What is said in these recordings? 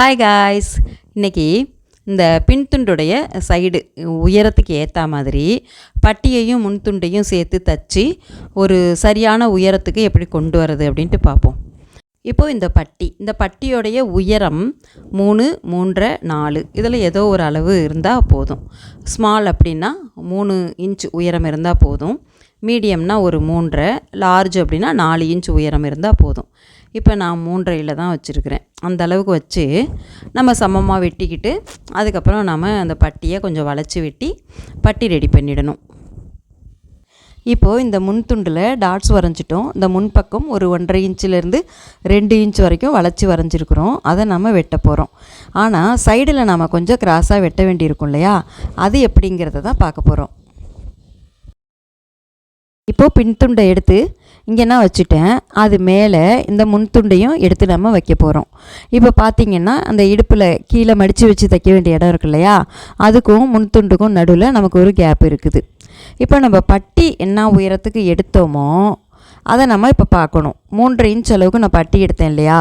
Hi guys இன்றைக்கி இந்த பின்துண்டுடைய side உயரத்துக்கு ஏற்ற மாதிரி பட்டியையும் முன்துண்டையும் சேர்த்து தச்சு ஒரு சரியான உயரத்துக்கு எப்படி கொண்டு வரது அப்படின்ட்டு பார்ப்போம். இப்போது இந்த பட்டி இந்த பட்டியோடைய உயரம் மூணு மூன்றரை நாலு. இதில் ஏதோ ஒரு அளவு இருந்தால் போதும். ஸ்மால் அப்படின்னா மூணு இன்ச் உயரம் இருந்தால் போதும். மீடியம்னா ஒரு மூன்றரை லார்ஜ் அப்படின்னா நாலு இன்ச் உயரம் இருந்தால் போதும். இப்போ நான் மூன்றையில் தான் வச்சுருக்கிறேன். அந்த அளவுக்கு வச்சு நம்ம சமமாக வெட்டிக்கிட்டு அதுக்கப்புறம் நம்ம அந்த பட்டியை கொஞ்சம் வளைச்சி வெட்டி பட்டி ரெடி பண்ணிடணும். இப்போது இந்த முன் துண்டில் டாட்ஸ் வரைஞ்சிட்டோம். இந்த முன்பக்கம் ஒரு ஒன்றரை இன்ச்சிலேருந்து ரெண்டு இன்ச் வரைக்கும் வளைச்சி வரைஞ்சிருக்கிறோம். அதை நம்ம வெட்ட போகிறோம் ஆனால் சைடில் நம்ம கொஞ்சம் கிராஸாக வெட்ட வேண்டியிருக்கும் இல்லையா? அது எப்படிங்கிறத தான் பார்க்க போகிறோம் இப்போது பின்துண்டை எடுத்து இங்கே நான் வச்சுட்டேன். அது மேலே இந்த முன் துண்டையும் எடுத்து நம்ம வைக்க போகிறோம் இப்போ பார்த்திங்கன்னா அந்த இடுப்பில் கீழே மடித்து வச்சு தைக்க வேண்டிய இடம் இருக்கு இல்லையா? அதுக்கும் முன் துண்டுக்கும் நடுவில் நமக்கு ஒரு கேப் இருக்குது. இப்போ நம்ம பட்டி என்ன உயரத்துக்கு எடுத்தோமோ அதை நம்ம இப்போ பார்க்கணும். மூன்றரை இன்ச் அளவுக்கு நான் பட்டி எடுத்தேன் இல்லையா?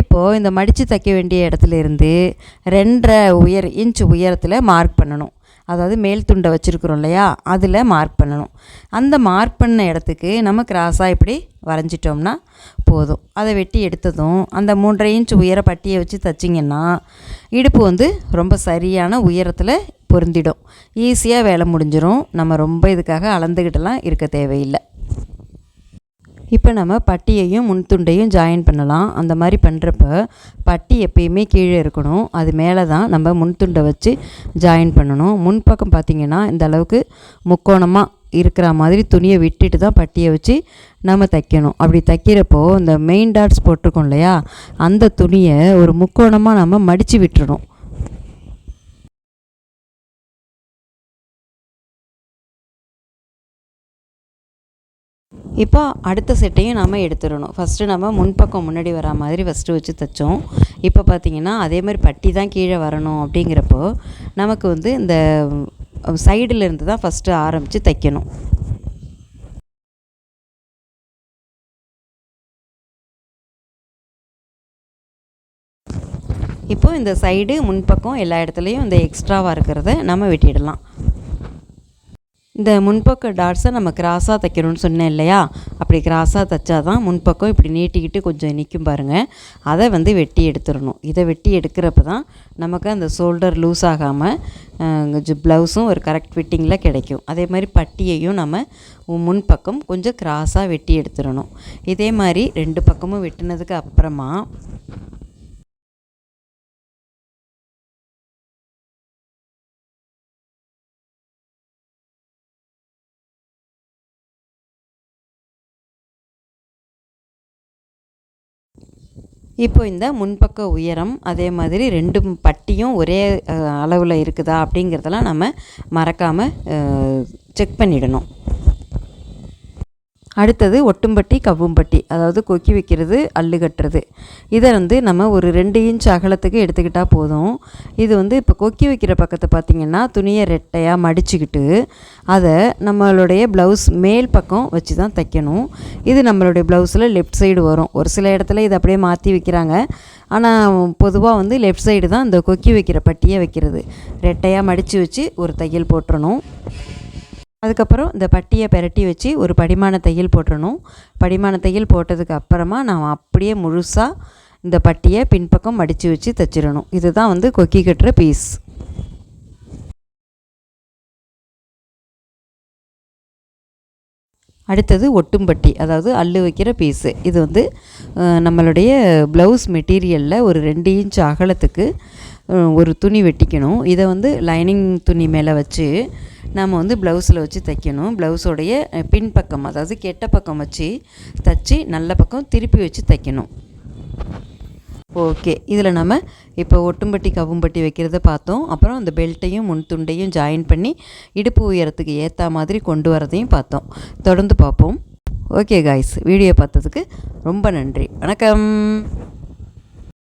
இப்போது இந்த மடித்து தைக்க வேண்டிய இடத்துல இருந்து ரெண்டரை உயர் இன்ச் உயரத்தில் மார்க் பண்ணணும். அதாவது மேல் துண்டை வச்சுருக்குறோம் இல்லையா? அதில் மார்க் பண்ணணும். அந்த மார்க் பண்ண இடத்துக்கு நம்ம கிராஸாக இப்படி வரைஞ்சிட்டோம்னா போதும். அதை வெட்டி எடுத்ததும் அந்த மூன்றரை இன்ச் உயர பட்டியை வச்சு தைச்சிங்கன்னா இடுப்பு வந்து ரொம்ப சரியான உயரத்தில் பொருந்திடும். ஈஸியாக வேலை முடிஞ்சிடும் நம்ம ரொம்ப இதுக்காக அளந்துக்கிட்டலாம் இருக்க தேவையில்லை. இப்போ நம்ம பட்டியையும் முன்துண்டையும் ஜாயின் பண்ணலாம். அந்த மாதிரி பண்ணுறப்ப பட்டி எப்பயுமே கீழே இருக்கணும். அது மேலே தான் நம்ம முன்துண்டை வச்சு ஜாயின் பண்ணணும். முன்பக்கம் பார்த்திங்கன்னா இந்த அளவுக்கு முக்கோணமாக இருக்கிற மாதிரி துணியை விட்டுட்டு தான் பட்டியை வச்சு நம்ம தைக்கணும். அப்படி தைக்கிறப்போ இந்த மெயின் டாட்ஸ் போட்டிருக்கோம் இல்லையா? அந்த துணியை ஒரு முக்கோணமாக நம்ம மடித்து விட்டுறணும். இப்போ அடுத்த செட்டையும் நாம் எடுத்துடணும். ஃபஸ்ட்டு நம்ம முன்பக்கம் முன்னாடி வரா மாதிரி ஃபஸ்ட்டு வச்சு தைச்சோம். இப்போ பார்த்திங்கன்னா அதே மாதிரி பட்டி தான் கீழே வரணும் அப்படிங்கிறப்போ நமக்கு வந்து இந்த சைடில் இருந்து தான் ஃபஸ்ட்டு ஆரம்பித்து தைக்கணும். இப்போது இந்த சைடு முன்பக்கம் எல்லா இடத்துலையும் இந்த எக்ஸ்ட்ராவாக இருக்கிறத நம்ம வெட்டிடலாம். இந்த முன்பக்க டாட்ஸை நம்ம கிராஸாக தைக்கணும்னு சொன்னேன் இல்லையா? அப்படி கிராஸாக தைச்சா தான் முன்பக்கம் இப்படி நீட்டிக்கிட்டு கொஞ்சம் நிற்கும் பாருங்கள் அதை வந்து வெட்டி எடுத்துடணும். இதை வெட்டி எடுக்கிறப்ப தான் நமக்கு அந்த ஷோல்டர் லூஸ் ஆகாமல் கொஞ்சம் ப்ளவுஸும் ஒரு கரெக்ட் ஃபிட்டிங்கில் கிடைக்கும். அதே மாதிரி பட்டியையும் நம்ம முன்பக்கம் கொஞ்சம் கிராஸாக வெட்டி எடுத்துடணும். இதே மாதிரி ரெண்டு பக்கமும் வெட்டினதுக்கு அப்புறமா இப்போ இந்த முன்பக்க உயரம் அதே மாதிரி ரெண்டு பட்டியும் ஒரே அளவில் இருக்குதா அப்படிங்கிறதெல்லாம் நம்ம மறக்காமல் செக் பண்ணிடணும். அடுத்தது ஒட்டும்பட்டி கவ்வும்பட்டி அதாவது கொக்கி வைக்கிறது அள்ளு கட்டுறது. இதை வந்து நம்ம ஒரு ரெண்டு இன்ச் அகலத்துக்கு எடுத்துக்கிட்டால் போதும். இது வந்து இப்போ கொக்கி வைக்கிற பக்கத்தை பார்த்திங்கன்னா துணியை ரெட்டையாக மடிச்சுக்கிட்டு அதை நம்மளுடைய ப்ளவுஸ் மேல் பக்கம் வச்சு தான் தைக்கணும். இது நம்மளுடைய ப்ளவுஸில் லெஃப்ட் சைடு வரும். ஒரு சில இடத்துல இதை அப்படியே மாற்றி வைக்கிறாங்க. ஆனால் பொதுவாக வந்து லெஃப்ட் சைடு தான் இந்த கொக்கி வைக்கிற பட்டியை வைக்கிறது. ரெட்டையாக மடித்து வச்சு ஒரு தையல் போட்டுறணும். அதுக்கப்புறம் இந்த பட்டியை பெரட்டி வச்சு ஒரு படிமான தையல் போட்டணும் படிமான தையல் போட்டதுக்கு அப்புறமா நான் அப்படியே முழுசாக இந்த பட்டியை பின்பக்கம் மடித்து வச்சு தைச்சிடணும். இதுதான் வந்து கொக்கி கட்டுற பீஸ் அடுத்தது ஒட்டும்பட்டி அதாவது அள்ளு வைக்கிற பீஸு இது வந்து நம்மளுடைய ப்ளவுஸ் மெட்டீரியலில் ஒரு ரெண்டு இன்ச் அகலத்துக்கு ஒரு துணி வெட்டிக்கணும். இதை வந்து லைனிங் துணி மேலே வச்சு நம்ம வந்து ப்ளவுஸில் வச்சு தைக்கணும். ப்ளவுஸோடைய பின்பக்கம் அதாவது கெட்ட பக்கம் வச்சு தைச்சி நல்ல பக்கம் திருப்பி வச்சு தைக்கணும். ஓகே. இதில் நம்ம இப்போ ஒட்டும்பட்டி கவும்பட்டி வைக்கிறத பார்த்தோம். அப்புறம் அந்த பெல்ட்டையும் முன் துண்டையும் ஜாயின் பண்ணி இடுப்பு உயரத்துக்கு ஏற்ற மாதிரி கொண்டு வரதையும் பார்த்தோம். தொடர்ந்து பார்ப்போம். ஓகே காய்ஸ் வீடியோ பார்த்ததுக்கு ரொம்ப நன்றி. வணக்கம்.